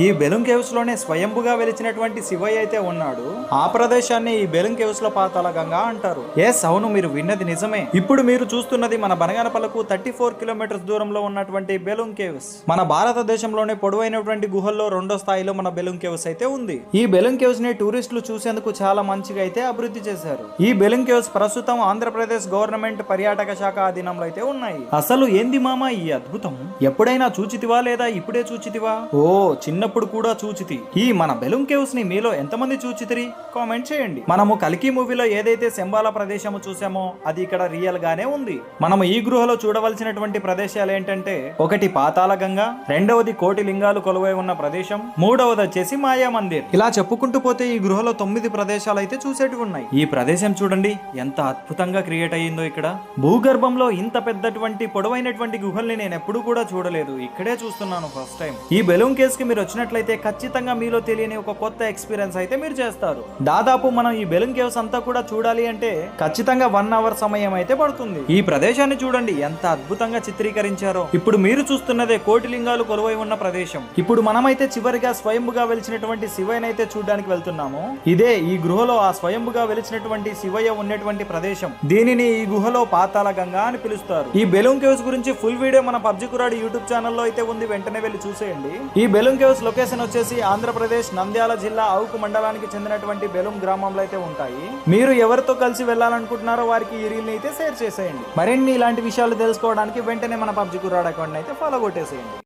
ఈ బెలూన్ కేవ్స్లోనే స్వయంభుగా వెలిచినటువంటి శివయ్య అయితే ఉన్నాడు. ఆ ప్రదేశాన్ని ఈ బెలూన్ కేవ్స్లో పాతాల గంగా అంటారు. ఎస్ అవును మీరు విన్నది నిజమే. ఇప్పుడు మీరు చూస్తున్నది మన బనగానపల్లకు థర్టీ ఫోర్ కిలోమీటర్స్ దూరంలో ఉన్నటువంటి బెలూన్ కేవ్స్. మన భారతదేశంలోనే పొడవైనటువంటి గుహల్లో రెండో స్థాయిలో మన బెలూన్ కేవ్స్ అయితే ఉంది. ఈ బెలూన్ కేవ్స్ని టూరిస్టులు చూసేందుకు చాలా మంచిగా అయితే అభివృద్ధి చేశారు. ఈ బెలూన్ కేవ్స్ ప్రస్తుతం ఆంధ్రప్రదేశ్ గవర్నమెంట్ పర్యాటక శాఖ అధీనంలో అయితే ఉన్నాయి. అసలు ఏంది మామ ఈ అద్భుతం? ఎప్పుడైనా చూచితివా లేదా ఇప్పుడే చూచితివా? ఓ చిన్న చిన్నప్పుడు కూడా చూచితి. ఈ మన బెలూన్ కేవ్స్ని మీలో ఎంతమంది చూచితిరి? కామెంట్ చేయండి. మనము కల్కి మూవీలో ఏదైతే శంబాల ప్రదేశము చూసామో అది ఇక్కడ రియల్ గానే ఉంది. మనము ఈ గృహలో చూడవలసినటువంటి ప్రదేశాలు ఏంటంటే ఒకటి పాతాల గంగ రెండవది కోటి లింగాలు కొలువై ఉన్న ప్రదేశం మూడవది వచ్చేసి మాయా మందిర్. ఇలా చెప్పుకుంటూ పోతే ఈ గృహలో తొమ్మిది ప్రదేశాలు అయితే చూసేటివి ఉన్నాయి. ఈ ప్రదేశం చూడండి ఎంత అద్భుతంగా క్రియేట్ అయ్యిందో ఇక్కడ. భూగర్భంలో ఇంత పెద్దటువంటి పొడవైనటువంటి గుహల్ని నేను ఎప్పుడూ కూడా చూడలేదు. ఇక్కడే చూస్తున్నాను ఫస్ట్ టైం ఈ బెలూన్ కేస్కి మీరు వచ్చినట్లయితే ఖచ్చితంగా మీలో తెలియని ఒక కొత్త ఎక్స్పీరియన్స్ అయితే మీరు చేస్తారు. దాదాపు మనం ఈ బెలూన్ కేవ్స్ అంతా కూడా చూడాలి అంటే ఖచ్చితంగా వన్ అవర్ సమయం అయితే పడుతుంది. ఈ ప్రదేశాన్ని చూడండి ఎంత అద్భుతంగా చిత్రీకరించారో. ఇప్పుడు మీరు చూస్తున్నదే కోటిలింగాలు కొలువై ఉన్న ప్రదేశం. ఇప్పుడు మనమైతే చివరిగా స్వయంభుగా వెలిచినటువంటి శివయ్యనైతే చూడడానికి వెళ్తున్నాము. ఇదే ఈ గృహలో ఆ స్వయంభుగా వెలిచినటువంటి శివయ్య ఉన్నటువంటి ప్రదేశం. దీనిని ఈ గుహలో పాతాళ గంగా అని పిలుస్తారు. ఈ బెలూన్ కేవ్స్ గురించి ఫుల్ వీడియో మన పబ్జి కురాడు యూట్యూబ్ ఛానల్లో అయితే ఉంది. వెంటనే వెళ్ళి చూసేయండి. ఈ బెలూన్ కేవ్స్ లొకేషన్ వచ్చేసి ఆంధ్రప్రదేశ్ నంద్యాల జిల్లా అవుకు మండలానికి చెందినటువంటి బెలూన్ గ్రామంలో అయితే ఉంటాయి. మీరు ఎవరితో కలిసి వెళ్ళాలనుకుంటున్నారో వారికి ఈ రీల్ని అయితే షేర్ చేసేయండి. మరిన్ని ఇలాంటి విషయాలు తెలుసుకోవడానికి వెంటనే మన పబ్జి కురాడు అకౌంట్ అయితే ఫాలో కొట్టేసేయండి.